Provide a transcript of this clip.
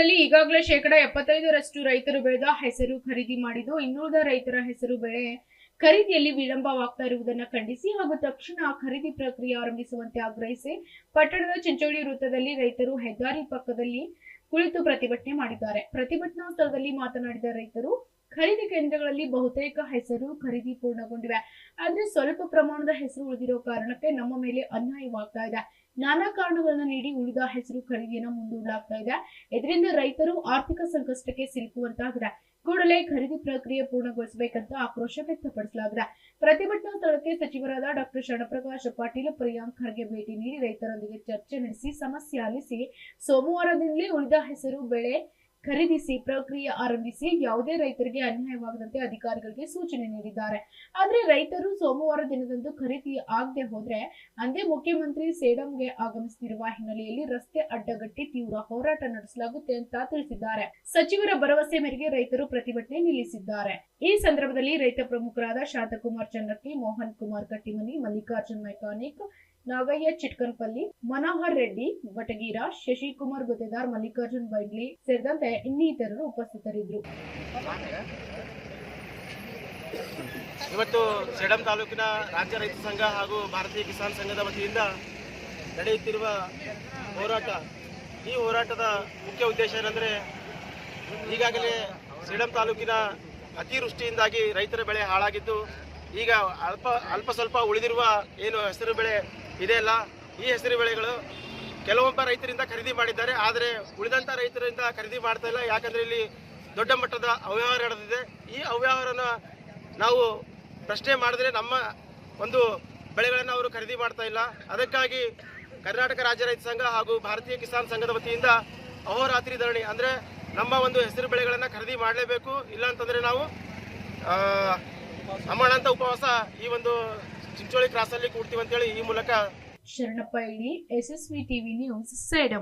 ಈಗಾಗಲೇ ಶೇಕಡಾ ಎಪ್ಪತ್ತೈದರಷ್ಟು ರೈತರು ಬೆಳೆದ ಹೆಸರು ಖರೀದಿ ಮಾಡಿದ್ದು, ಇನ್ನುಳಿದ ರೈತರ ಹೆಸರು ಬೆಳೆ ಖರೀದಿಯಲ್ಲಿ ವಿಳಂಬವಾಗ್ತಾ ಇರುವುದನ್ನು ಖಂಡಿಸಿ ಹಾಗೂ ತಕ್ಷಣ ಖರೀದಿ ಪ್ರಕ್ರಿಯೆ ಆರಂಭಿಸುವಂತೆ ಆಗ್ರಹಿಸಿ ಪಟ್ಟಣದ ಚಿಂಚೋಳಿ ವೃತ್ತದಲ್ಲಿ ರೈತರು ಹೆದ್ದಾರಿ ಪಕ್ಕದಲ್ಲಿ ಕುಳಿತು ಪ್ರತಿಭಟನೆ ಮಾಡಿದ್ದಾರೆ. ಪ್ರತಿಭಟನಾ ಸ್ಥಳದಲ್ಲಿ ಮಾತನಾಡಿದ ರೈತರು ಖರೀದಿ ಕೇಂದ್ರಗಳಲ್ಲಿ ಬಹುತೇಕ ಹೆಸರು ಖರೀದಿ ಪೂರ್ಣಗೊಂಡಿವೆ. ಆದ್ರೆ ಸ್ವಲ್ಪ ಪ್ರಮಾಣದ ಹೆಸರು ಉಳಿದಿರೋ ಕಾರಣಕ್ಕೆ ನಮ್ಮ ಮೇಲೆ ಅನ್ಯಾಯವಾಗ್ತಾ ಇದೆ. ನಾನಾ ಕಾರಣಗಳನ್ನು ನೀಡಿ ಉಳಿದ ಹೆಸರು ಖರೀದಿಯನ್ನು ಮುಂದೂಡಲಾಗ್ತಾ ಇದೆ. ಇದರಿಂದ ರೈತರು ಆರ್ಥಿಕ ಸಂಕಷ್ಟಕ್ಕೆ ಸಿಲುಕುವಂತಾಗಿದೆ. ಕೂಡಲೇ ಖರೀದಿ ಪ್ರಕ್ರಿಯೆ ಪೂರ್ಣಗೊಳಿಸಬೇಕಂತ ಆಕ್ರೋಶ ವ್ಯಕ್ತಪಡಿಸಲಾಗಿದೆ. ಪ್ರತಿಭಟನಾ ಸ್ಥಳಕ್ಕೆ ಸಚಿವರಾದ ಡಾಕ್ಟರ್ ಶರಣಪ್ರಕಾಶ್ ಪಾಟೀಲ್, ಪ್ರಿಯಾಂಕ್ ಖರ್ಗೆ ಭೇಟಿ ನೀಡಿ ರೈತರೊಂದಿಗೆ ಚರ್ಚೆ ನಡೆಸಿ, ಸಮಸ್ಯೆ ಆಲಿಸಿ ಸೋಮವಾರದಿಂದಲೇ ಉಳಿದ ಹೆಸರು ಬೆಳೆ ಖರೀದಿಸಿ, ಪ್ರಕ್ರಿಯೆ ಆರಂಭಿಸಿ ಯಾವುದೇ ರೈತರಿಗೆ ಅನ್ಯಾಯವಾಗದಂತೆ ಅಧಿಕಾರಿಗಳಿಗೆ ಸೂಚನೆ ನೀಡಿದ್ದಾರೆ. ಆದ್ರೆ ರೈತರು ಸೋಮವಾರ ದಿನದಂದು ಖರೀದಿ ಆಗದೆ ಹೋದ್ರೆ, ಅಂದೇ ಮುಖ್ಯಮಂತ್ರಿ ಸೇಡಂಗೆ ಆಗಮಿಸುತ್ತಿರುವ ಹಿನ್ನೆಲೆಯಲ್ಲಿ ರಸ್ತೆ ಅಡ್ಡಗಟ್ಟಿ ತೀವ್ರ ಹೋರಾಟ ನಡೆಸಲಾಗುತ್ತೆ ಅಂತ ತಿಳಿಸಿದ್ದಾರೆ. ಸಚಿವರ ಭರವಸೆ ಮೇರೆಗೆ ರೈತರು ಪ್ರತಿಭಟನೆ ನಿಲ್ಲಿಸಿದ್ದಾರೆ. ಈ ಸಂದರ್ಭದಲ್ಲಿ ರೈತ ಪ್ರಮುಖರಾದ ಶಾಂತಕುಮಾರ್ ಚನ್ನಕ್ಕಿ ಮೋಹನ್ ಕುಮಾರ್ ಕಟ್ಟಿಮನಿ, ಮಲ್ಲಿಕಾರ್ಜುನ್ ಮೈಕಾನಿಕ್ ನಾಗಯ್ಯ ಚಿಟ್ಕನ್ಪಲ್ಲಿ, ಮನೋಹರ್ ರೆಡ್ಡಿ ಬಟಗೀರ ಶಶಿಕುಮಾರ್ ಗುತ್ತೇದಾರ್ ಮಲ್ಲಿಕಾರ್ಜುನ್ ಬೈಡ್ಲಿ ಸೇರಿದಂತೆ ಇನ್ನಿತರರು ಉಪಸ್ಥಿತರಿದ್ದರು. ಇವತ್ತು ಸೇಡಂ ತಾಲೂಕಿನ ರಾಜ್ಯ ರೈತ ಸಂಘ ಹಾಗೂ ಭಾರತೀಯ ಕಿಸಾನ್ ಸಂಘದ ವತಿಯಿಂದ ನಡೆಯುತ್ತಿರುವ ಹೋರಾಟ. ಈ ಹೋರಾಟದ ಮುಖ್ಯ ಉದ್ದೇಶ ಏನಂದರೆ ಈಗಾಗಲೇ ಸೇಡಂ ತಾಲೂಕಿನ ಅತಿವೃಷ್ಟಿಯಿಂದಾಗಿ ರೈತರ ಬೆಳೆ ಹಾಳಾಗಿದ್ದು, ಈಗ ಅಲ್ಪ ಅಲ್ಪ ಸ್ವಲ್ಪ ಉಳಿದಿರುವ ಏನು ಹೆಸರು ಬೆಳೆ ಇದೆಯಲ್ಲ ಈ ಹೆಸರು ಬೆಳೆಗಳು ಕೆಲವೊಬ್ಬ ರೈತರಿಂದ ಖರೀದಿ ಮಾಡಿದ್ದಾರೆ. ಆದರೆ ಉಳಿದಂಥ ರೈತರಿಂದ ಖರೀದಿ ಮಾಡ್ತಾ ಇಲ್ಲ. ಯಾಕಂದರೆ ಇಲ್ಲಿ ದೊಡ್ಡ ಮಟ್ಟದ ಅವ್ಯವಹಾರ ನಡೆದಿದೆ. ಈ ಅವ್ಯವಹಾರನ ನಾವು ಪ್ರಶ್ನೆ ಮಾಡಿದ್ರೆ ನಮ್ಮ ಒಂದು ಬೆಳೆಗಳನ್ನು ಅವರು ಖರೀದಿ ಮಾಡ್ತಾ ಇಲ್ಲ. ಅದಕ್ಕಾಗಿ ಕರ್ನಾಟಕ ರಾಜ್ಯ ರೈತ ಸಂಘ ಹಾಗೂ ಭಾರತೀಯ ಕಿಸಾನ್ ಸಂಘದ ವತಿಯಿಂದ ಅಹೋರಾತ್ರಿ ಧರಣಿ, ಅಂದರೆ ನಮ್ಮ ಒಂದು ಹೆಸರು ಬೆಳೆಗಳನ್ನು ಖರೀದಿ ಮಾಡಲೇಬೇಕು. ಇಲ್ಲ ಅಂತಂದರೆ ನಾವು ಅಮರಣಾಂತ ಉಪವಾಸ ಈ ಒಂದು ಚಿಂಚೋಳಿ ಕ್ರಾಸಲ್ಲಿ ಕೂಡ್ತೀವಿ ಅಂತೇಳಿ ಈ ಮೂಲಕ Sharanappa S S V TV news Sedam.